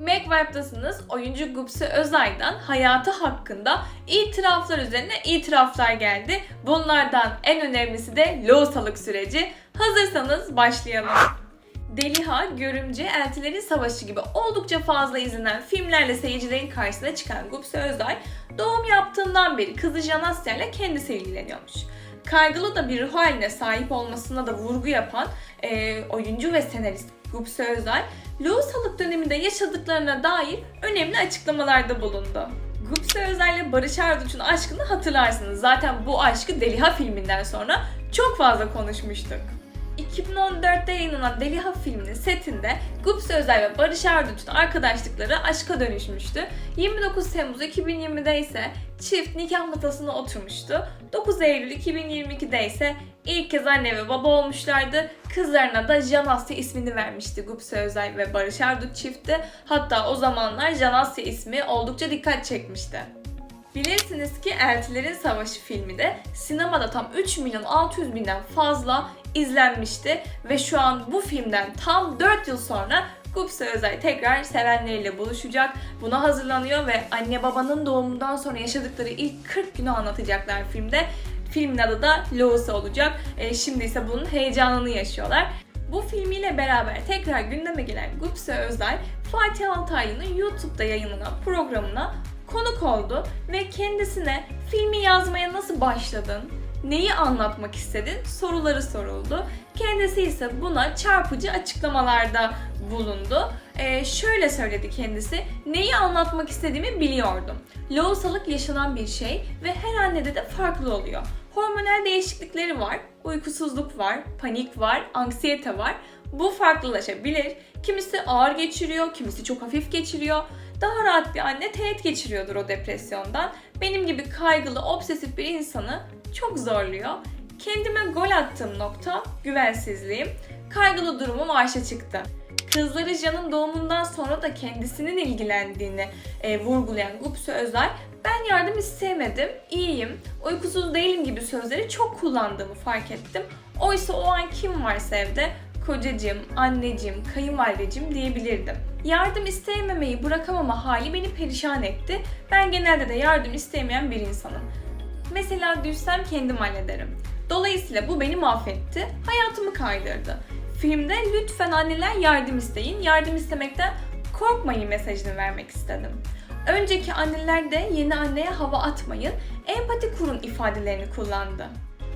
MacVibe'dasınız. Oyuncu Gupse Özay'dan hayatı hakkında itiraflar üzerine itiraflar geldi. Bunlardan en önemlisi de lohusalık süreci. Hazırsanız başlayalım. Deliha, Görümce, Eltilerin Savaşı gibi oldukça fazla izlenen filmlerle seyircilerin karşısına çıkan Gupse Özay, doğum yaptığından beri kızı Janasya ile kendisi ilgileniyormuş. Kaygılı da bir ruh haline sahip olmasına da vurgu yapan e, oyuncu ve senarist Gupse Özay, lohusalık döneminde yaşadıklarına dair önemli açıklamalarda bulundu. Gupse Özel ile Barış Arduç'un aşkını hatırlarsınız. Zaten bu aşkı Deliha filminden sonra çok fazla konuşmuştuk. 2014'te yayınlanan Deliha filminin setinde Gupse Özel ve Barış Arduç'un arkadaşlıkları aşka dönüşmüştü. 29 Temmuz 2020'de ise çift nikah masasına oturmuştu. 9 Eylül 2022'de ise ilk kez anne ve baba olmuşlardı. Kızlarına da Janasya ismini vermişti Gupse Özel ve Barış Arduç çifti. Hatta o zamanlar Janasya ismi oldukça dikkat çekmişti. Bilirsiniz ki Eltilerin Savaşı filmi de sinemada tam 3 milyon 600 binden fazla izlenmişti ve şu an bu filmden tam 4 yıl sonra Gupse Özay tekrar sevenleriyle buluşacak. Buna hazırlanıyor ve anne babanın doğumundan sonra yaşadıkları ilk 40 günü anlatacaklar filmde. Filmin adı da Loğusa olacak. E, şimdi ise bunun heyecanını yaşıyorlar. Bu filmiyle beraber tekrar gündeme gelen Gupse Özay, Fatih Altaylı'nın YouTube'da yayınlanan programına konuk oldu ve kendisine filmi yazmaya nasıl başladın, neyi anlatmak istedin soruları soruldu. Kendisi ise buna çarpıcı açıklamalarda bulundu. Ee, şöyle söyledi kendisi, neyi anlatmak istediğimi biliyordum. Lohusalık yaşanan bir şey ve her annede de farklı oluyor. Hormonal değişiklikleri var, uykusuzluk var, panik var, anksiyete var. Bu farklılaşabilir. Kimisi ağır geçiriyor, kimisi çok hafif geçiriyor. Daha rahat bir anne teğet geçiriyordur o depresyondan. Benim gibi kaygılı, obsesif bir insanı çok zorluyor. Kendime gol attığım nokta güvensizliğim. Kaygılı durumum arşa çıktı. Kızları Can'ın doğumundan sonra da kendisinin ilgilendiğini e, vurgulayan Gupse Özel, ben yardım istemedim, iyiyim, uykusuz değilim gibi sözleri çok kullandığımı fark ettim. Oysa o an kim varsa evde kocacığım, anneciğim, kayınvalideciğim diyebilirdim. Yardım isteyememeyi bırakamama hali beni perişan etti. Ben genelde de yardım istemeyen bir insanım. Mesela düşsem kendim hallederim. Dolayısıyla bu beni mahvetti, hayatımı kaydırdı. Filmde lütfen anneler yardım isteyin, yardım istemekten korkmayın mesajını vermek istedim. Önceki anneler de yeni anneye hava atmayın, empati kurun ifadelerini kullandı.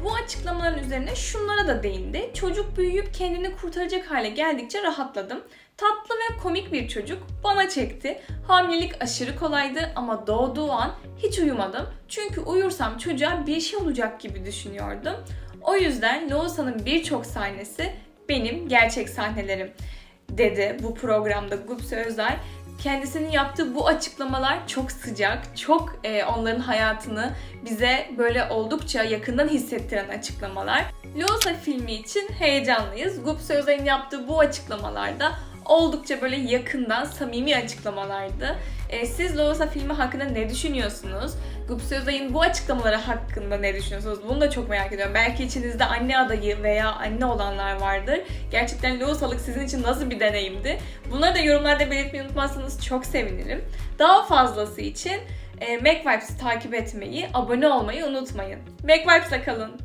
Bu açıklamaların üzerine şunlara da değindi. Çocuk büyüyüp kendini kurtaracak hale geldikçe rahatladım. Tatlı ve komik bir çocuk bana çekti. Hamilelik aşırı kolaydı ama doğduğu an hiç uyumadım. Çünkü uyursam çocuğa bir şey olacak gibi düşünüyordum. O yüzden Loğusa'nın birçok sahnesi benim gerçek sahnelerim dedi bu programda Gupse Özay. Kendisinin yaptığı bu açıklamalar çok sıcak, çok e, onların hayatını bize böyle oldukça yakından hissettiren açıklamalar. Losa filmi için heyecanlıyız. Gupse Özay'ın yaptığı bu açıklamalarda oldukça böyle yakından samimi açıklamalardı. E, siz Losa filmi hakkında ne düşünüyorsunuz? Gupse Özay'ın bu açıklamaları hakkında ne düşünüyorsunuz? Bunu da çok merak ediyorum. Belki içinizde anne adayı veya anne olanlar vardır. Gerçekten lohusalık sizin için nasıl bir deneyimdi? Bunları da yorumlarda belirtmeyi unutmazsanız çok sevinirim. Daha fazlası için e, MacVibes'i takip etmeyi, abone olmayı unutmayın. MacVibes'la kalın.